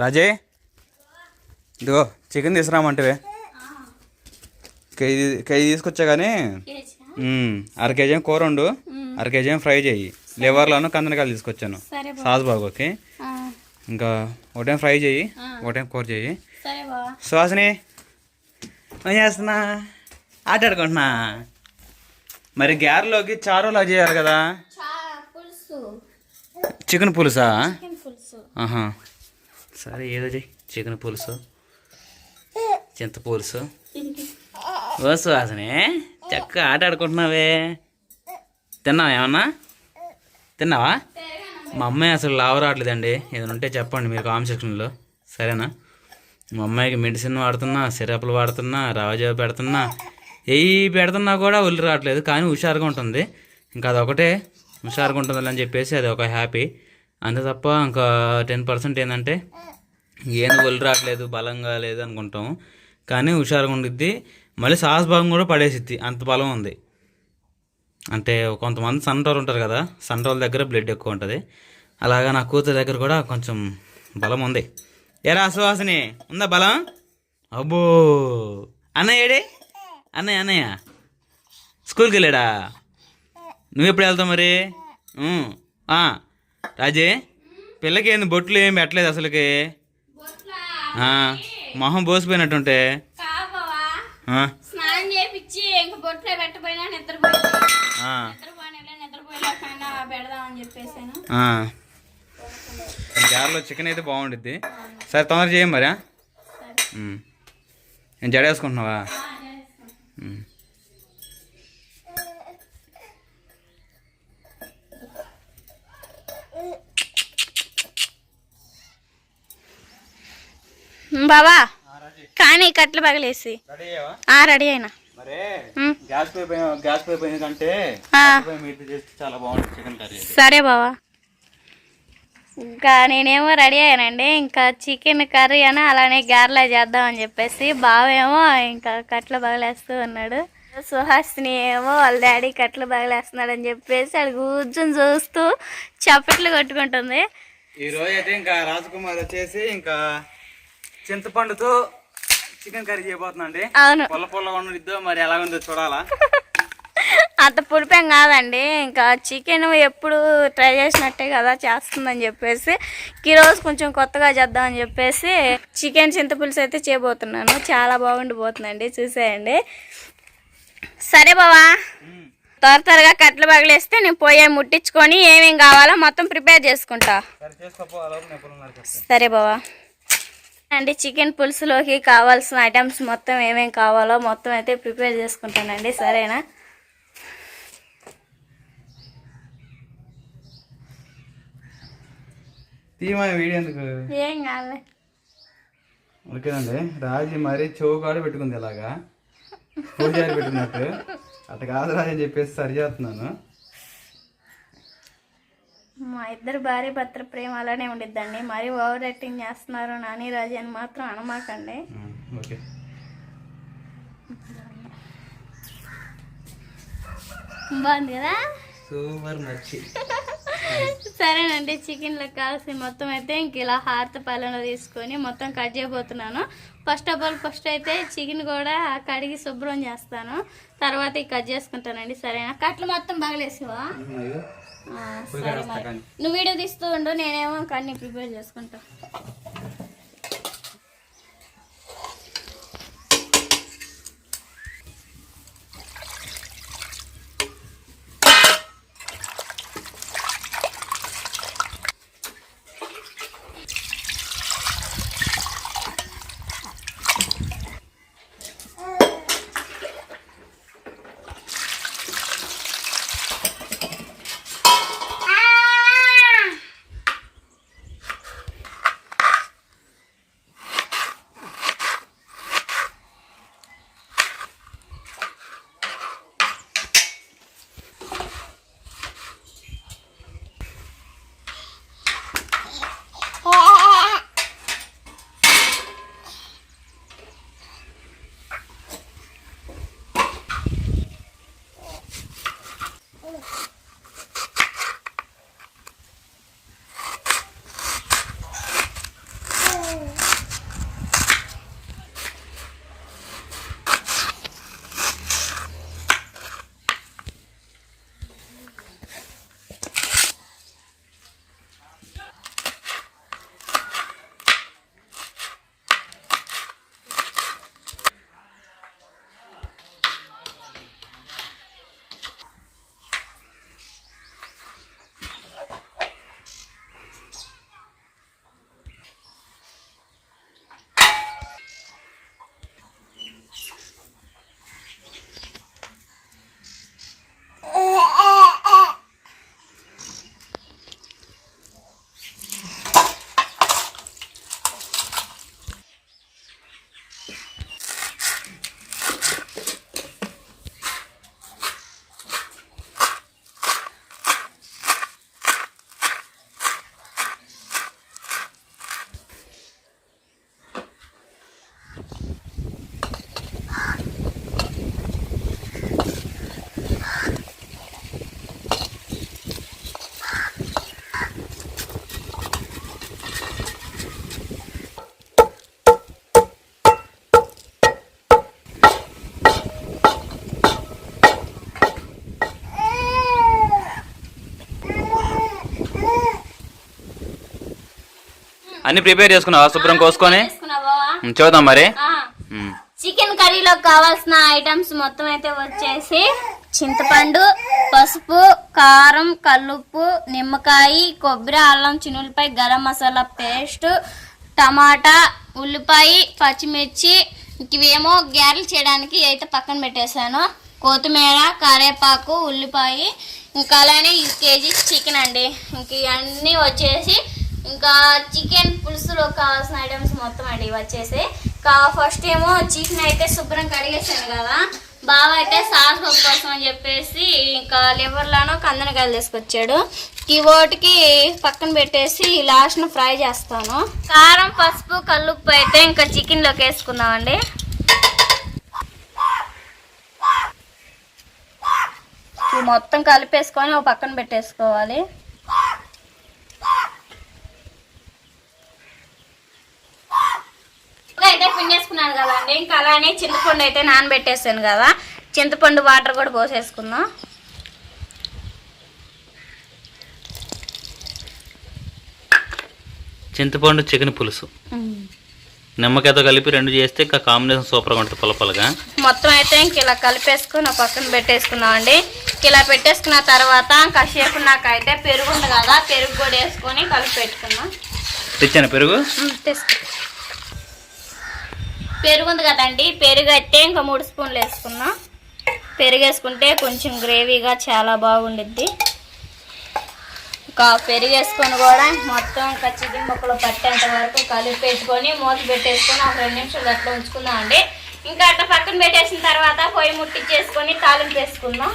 రాజే ఇదిగో chicken తీసుకురామంటివే. KG KG తీసుకొచ్చా కానీ? అర కేజీ ఏం కూర వండు. అర కేజీ ఏం ఫ్రై చేయి. లివర్లోను కందనకాయలు తీసుకొచ్చాను. సాస్ బాగోకి ఆ, ఇంకా ఒకటేం ఫ్రై చేయి ఒకటేం కూర చేయి. సుహాసిని ఏం చేస్తున్నా? ఆట ఆడుకుంటున్నా. మరి గ్యారెలోకి చారులా చేయాలి కదా? చికెన్ పులుసు. ఆహా. సరే ఏదో చెయ్యి చికెన్ పులుసు. చింత పులుసు. ఓ సుహాసిని చక్కగా ఆట ఆడుకుంటున్నావే. తిన్నావా ఏమన్నా? తిన్నావా? మా అమ్మాయి అసలు లావు రావట్లేదండి. ఏదైనా ఉంటే చెప్పండి మీరు కామెంట్ సెక్షన్లో. సరేనా? మా అమ్మాయికి మెడిసిన్ వాడుతున్నా సిరప్లు వాడుతున్నా రావజావ పెడుతున్నా. ఏవి పెడుతున్నా కూడా ఒళ్ళు రావట్లేదు కానీ హుషారుగా ఉంటుంది. ఇంకా అదొకటే. హుషారుగా ఉంటుంది అని చెప్పేసి అది ఒక హ్యాపీ. అంతే తప్ప ఇంకా టెన్ పర్సెంట్ ఏంటంటే ఏం ఒళ్ళు రావట్లేదు బలంగా లేదు అనుకుంటాం. కానీ హుషారుగా ఉండిద్ది. మళ్ళీ సాహస భాగం కూడా పడేసిద్ది. అంత బలం ఉంది. అంటే కొంతమంది సంటోలు ఉంటారు కదా సంటోల దగ్గర బ్లడ్ ఎక్కువ ఉంటుంది. అలాగా నా కూతురు దగ్గర కూడా కొంచెం బలం ఉంది. ఏరా సువాసిని ఉందా బలం? అబ్బో! అన్నయ్య ఏడే? అన్నయ్య అన్నయ్య. స్కూల్కి వెళ్ళాడా? నువ్వు ఎప్పుడు వెళ్తావు మరి? రాజే పిల్లకి ఏంది బొట్లు ఏం పెట్టలేదు అసలుకి? మొహం పోసిపోయినట్టుంటే జార్లో చికెన్ అయితే బాగుండిద్ది. సరే తొందర చేయం మరి? ఆ? బావా? కానీ కట్లు పగలేసి. రెడీ అయినా. సరే బావా. ఇంకా నేనేమో రెడీ అయ్యానండి. ఇంకా చికెన్ కర్రీ అని అలానే గారెలా చేద్దామని చెప్పేసి బావేమో ఇంకా కట్లు బగలేస్తూ ఉన్నాడు. సుహాసిని ఏమో వాళ్ళ డాడీ కట్లు బగలేస్తున్నాడు అని చెప్పేసి అక్కడ కూర్చొని చూస్తూ చప్పట్లు కొట్టుకుంటుంది. ఈ రోజు అయితే ఇంకా రాజకుమార్ వచ్చేసి ఇంకా చింతపండుతో చికెన్ కర్రీ చేయబోతున్నా అండి అవును. పొల్ల పొల్ల ఉండిద్దో మరి ఎలా ఉందో చూడాలా? అంత పులిపేం కాదండి. ఇంకా చికెన్ ఎప్పుడు ట్రై చేసినట్టే కదా చేస్తుందని చెప్పేసి ఈరోజు కొంచెం కొత్తగా చేద్దామని చెప్పేసి చికెన్ చింతపులుసు అయితే చేయబోతున్నాను. చాలా బాగుండిపోతుందండి చూసేయండి. సరే బావా. త్వర త్వరగా కట్లు పగిలేస్తే నేను పోయే ముట్టించుకొని ఏమేం కావాలో మొత్తం ప్రిపేర్ చేసుకుంటా. సరే బావా. అండి. చికెన్ పులుసులోకి కావాల్సిన ఐటమ్స్ మొత్తం ఏమేం కావాలో మొత్తం అయితే ప్రిపేర్ చేసుకుంటానండి. సరేనా? ఏం కావాలి ఓకేనండి రాజీ మరి చెవు కాడ పెట్టుకుంది ఇలాగా. పూజారి పెట్టుకున్నట్టు అట్లా కాదు రాజు అని చెప్పేసి సరి చేస్తున్నాను. మా ఇద్దరు భార్య భర్తల ప్రేమ అలానే ఉండిద్దండి. మరీ ఓవర్ యాక్టింగ్ చేస్తున్నారు నాని రాజు అని మాత్రం అనమాకండి. బాగుంది కదా? సూపర్ మర్చి. సరేనండి చికెన్లకు కావాల్సిన మొత్తం అయితే ఇంక ఇలా హారత పళ్ళలో తీసుకొని మొత్తం కట్ చేయబోతున్నాను. ఫస్ట్ ఆఫ్ ఆల్ ఫస్ట్ అయితే చికెన్ కూడా కడిగి శుభ్రం చేస్తాను. తర్వాత ఇక కట్ చేసుకుంటానండి సరేనా? కట్లు మొత్తం బాగలేసావా? నువ్వు వీడియో తీస్తూ ఉండు నేనేమో కన్నీ ప్రిపేర్ చేసుకుంటా. అన్ని ప్రిపేర్ చేసుకున్నావా? శుభ్రం కోసుకొని? చూద్దాం మరి. చికెన్ కర్రీలో కావాల్సిన ఐటమ్స్ మొత్తం అయితే వచ్చేసి చింతపండు పసుపు కారం కల్లుప్పు నిమ్మకాయ కొబ్బరి అల్లం చిన్నులపై గరం మసాలా పేస్ట్ టమాటా ఉల్లిపాయ పచ్చిమిర్చి. ఇవేమో గ్యారెలు చేయడానికి అయితే పక్కన పెట్టేశాను. కొత్తిమీర కరివేపాకు ఉల్లిపాయ. ఇంకా అలానే ఈ కేజీ చికెన్ అండి. ఇంక ఇవన్నీ వచ్చేసి ఇంకా చికెన్ పులుసులో కావాల్సిన ఐటమ్స్ మొత్తం అండి వచ్చేసి. కా ఫస్ట్ ఏమో చికెన్ అయితే శుభ్రం కడిగేసాను కదా. బావ అయితే సాస్ కోసం అని చెప్పేసి ఇంకా లివర్లోనో కందనకాయలు తీసుకొచ్చాడు. ఈ ఓటికి పక్కన పెట్టేసి లాస్ట్ను ఫ్రై చేస్తాను. కారం పసుపు కల్లుప్పు అయితే ఇంకా చికెన్లోకి వేసుకుందామండి. మొత్తం కలిపేసుకొని ఒక పక్కన పెట్టేసుకోవాలి ఇంకా అయితే పిండేసుకున్నాను కదండి ఇంకా అలానే చింతపండు అయితే నానబెట్టేసాను కదా. చింతపండు వాటర్ కూడా పోసేసుకుందాం. చింతపండు చికెన్ పులుసు. నిమ్మకాయతో కలిపి రెండు చేస్తే ఇంకా కాంబినేషన్ సూపర్గా ఉంటుంది పులపలుగా మొత్తం అయితే ఇంక ఇలా కలిపేసుకుని ఒక పక్కన పెట్టేసుకున్నామండి ఇలా పెట్టేసుకున్న తర్వాత కాసేపు నాకైతే పెరుగు ఉంది కదా పెరుగు కూడా వేసుకొని కలిపి పెట్టుకున్నాం తెచ్చాను పెరుగు? తీసుకో పెరుగు ఉంది కదండి. పెరుగు అయితే ఇంకా మూడు స్పూన్లు వేసుకున్నాం. పెరుగు వేసుకుంటే కొంచెం గ్రేవీగా చాలా బాగుండిద్ది. ఇంకా పెరుగు వేసుకొని కూడా మొత్తం ఇంకా చికెన్ ముక్కలు పట్టేంత వరకు కలిపి పెట్టుకొని మూత పెట్టేసుకొని ఒక రెండు నిమిషాలు అట్లా ఉంచుకుందాం అండి ఇంకా అట్లా పక్కన పెట్టేసిన తర్వాత పొయ్యి ముట్టించేసుకొని తాలింపు వేసుకుందాం.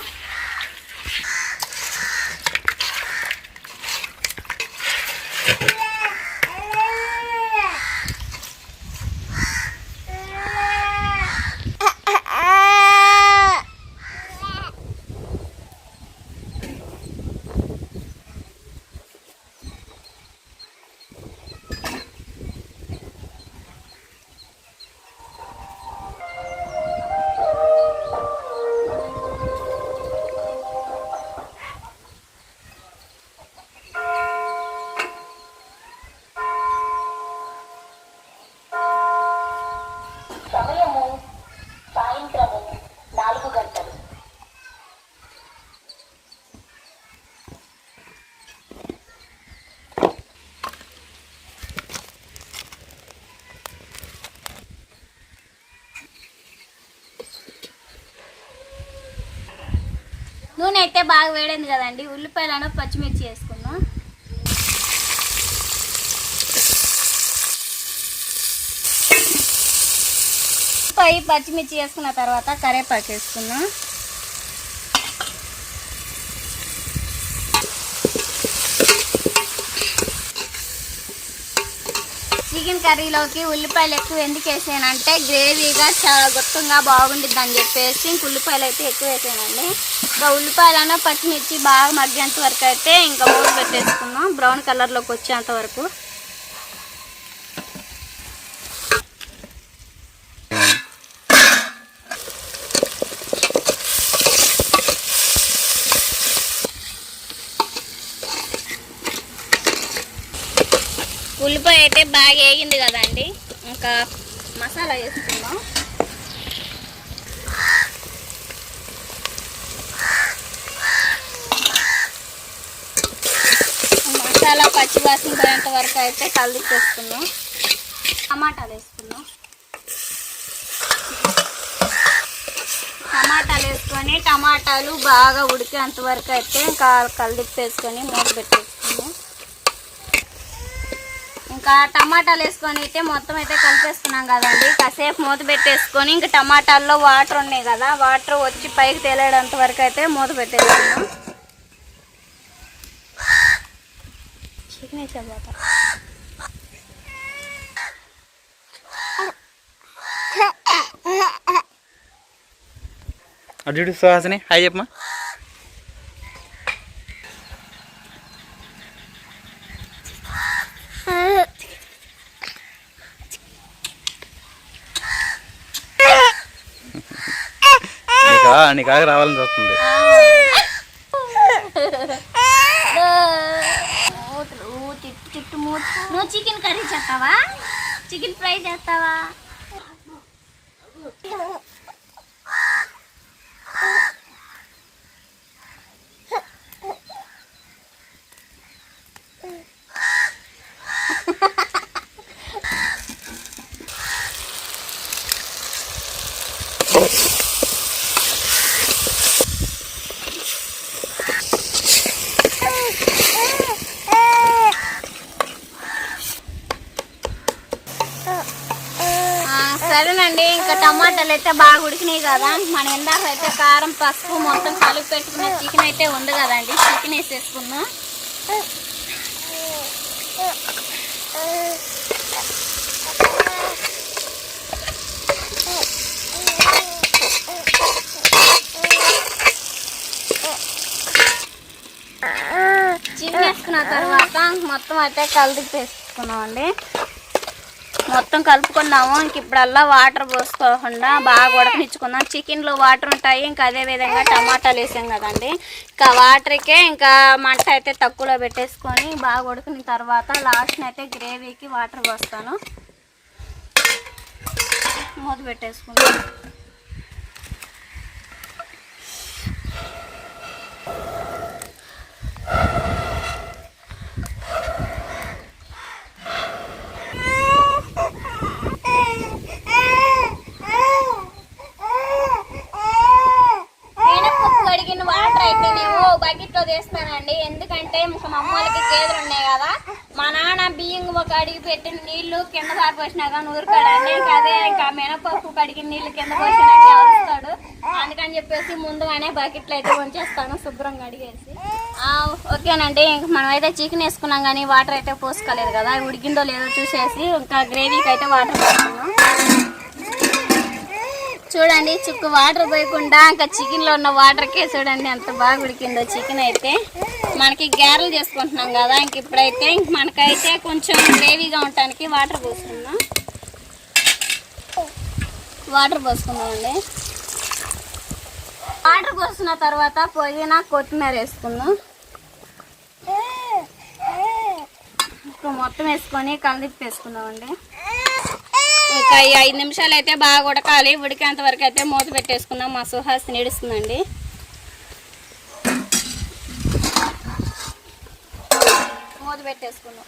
నూనె అయితే బాగా వేడింది కదండి. ఉల్లిపాయలను పచ్చిమిర్చి వేసుకుందాం. పై పచ్చిమిర్చి వేసుకున్న తర్వాత కరివేపాకు వేసుకుందాం చికెన్ కర్రీలోకి ఉల్లిపాయలు ఎక్కువ ఎందుకు వేసానంటే గ్రేవీగా చాలా గుత్తంగా బాగుండిద్ది అని చెప్పేసి ఇంక ఉల్లిపాయలు అయితే ఎక్కువ వేసానండి. ఇంకా ఉల్లిపాయలను పచ్చిమిర్చి బాగా మగ్గేంత వరకు అయితే ఇంకా మూడు పెట్టేసుకున్నాం. బ్రౌన్ కలర్లోకి వచ్చేంత వరకు ఉల్లిపాయ అయితే బాగా వేగింది కదండి. ఇంకా మసాలా వేసుకుందాం. మసాలా పచ్చివాసన పోయేంత వరకు అయితే కలిపేసుకుందాం. టమాటాలు వేసుకుందాం. టమాటాలు వేసుకొని టమాటాలు బాగా ఉడికేంత వరకు అయితే ఇంకా కలిపేసుకొని మూత పెట్టేసుకుందాం. ఇంకా టమాటాలు వేసుకొని అయితే మొత్తం అయితే కలిపేస్తున్నాం కదండి. కాసేపు మూత పెట్టేసుకొని ఇంకా టమాటాల్లో వాటర్ ఉన్నాయి కదా వాటర్ వచ్చి పైకి తేలేడంత వరకు అయితే మూత పెట్టేస్తున్నాం అడ్డు సుహాసిని హాయ్ చెప్పమా నీకు నీకు రావాలని చూస్తుంది. నువ్వు చికెన్ కర్రీ చేస్తావా? చికెన్ ఫ్రై చేస్తావా ఆ, సరేనండి ఇంకా టమాటాలు అయితే బాగా ఉడికినాయి కదా. మనం ఇందాక అయితే కారం పసుపు మొత్తం కలిపి పెట్టుకున్న చికెన్ అయితే ఉంది కదండి. చికెన్ వేసేసుకుందాం. చికెన్ వేసుకున్న తర్వాత మొత్తం అయితే కలిపి వేసుకున్నామండి మొత్తం కలుపుకున్నాము. ఇంక ఇప్పుడల్లా వాటర్ పోసుకోకుండా బాగా ఉడకనిచ్చుకుందాం. చికెన్లో వాటర్ ఉంటాయి. ఇంకా అదే విధంగా టమాటాలు వేసాం కదండి. ఇంకా వాటర్కే ఇంకా మంట అయితే తక్కువలో పెట్టేసుకొని బాగా ఉడికిన తర్వాత లాస్ట్ అయితే గ్రేవీకి వాటర్ పోస్తాను. మూత పెట్టేసుకుందాం నేను కుక్కు కడిగిన వాటర్ అయితే నేను బకెట్లో తీస్తానండి ఎందుకంటే ఇంకా మా అమ్మోళ్ళకి గేదెలు ఉన్నాయి కదా. మా నాన్న బియ్యం ఒక అడిగి పెట్టిన నీళ్ళు కింద పారిపోసినా కానీ ఊరుకాడండి అదే ఇంకా మినపప్పు కడిగిన నీళ్ళు కింద పోసినట్టే అరుస్తాడు. అందుకని చెప్పేసి ముందుగానే బకెట్లో అయితే ఉంచేస్తాను. శుభ్రంగా అడిగేసి. ఓకేనండి. ఇంక మనం అయితే చికెన్ వేసుకున్నాం కానీ వాటర్ అయితే పోసుకోలేదు కదా. ఉడికిందో లేదో చూసేసి ఇంకా గ్రేవీకి అయితే వాటర్ పోసుకున్నాం చూడండి చుక్కు వాటర్ పోయకుండా ఇంకా చికెన్లో ఉన్న వాటర్కే చూడండి ఎంత బాగా ఉడికిందో చికెన్ అయితే. మనకి గ్యారెలు చేసుకుంటున్నాం కదా ఇంక ఇప్పుడైతే ఇంక మనకైతే కొంచెం గ్రేవీగా ఉండటానికి వాటర్ పోసుకుందాం. వాటర్ పోసుకుందామండి. వాటర్ పోసిన తర్వాత పుదీనా కొత్తిమీర వేసుకుందాం. మొత్తం వేసుకొని కలిపి వేసుకుందామండి. ఇంకా ఈ ఐదు నిమిషాలు అయితే బాగా ఉడకాలి ఉడికేంత వరకు అయితే మూత పెట్టేసుకుందాం. మా సుహాస్ నిడుస్తుందండి. మూత పెట్టేసుకుందాం.